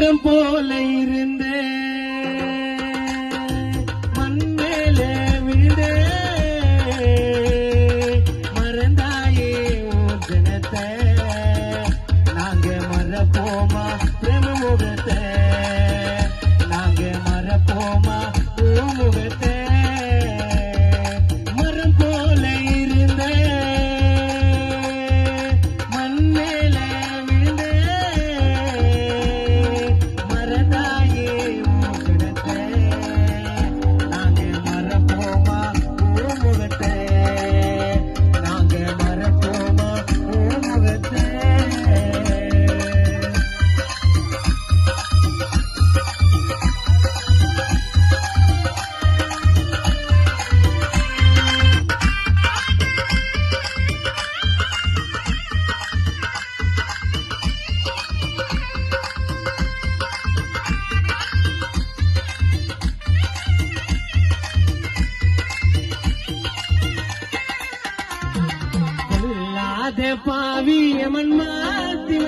மரம் போல இருந்தே. மண் மேல விழுந்த. மறந்தாயே உன் தினத்தை நாங்க மறப்போமா பிரேம முகத்தை. நாங்க மறப்போமா உன் பாவி எமன் மாத்தி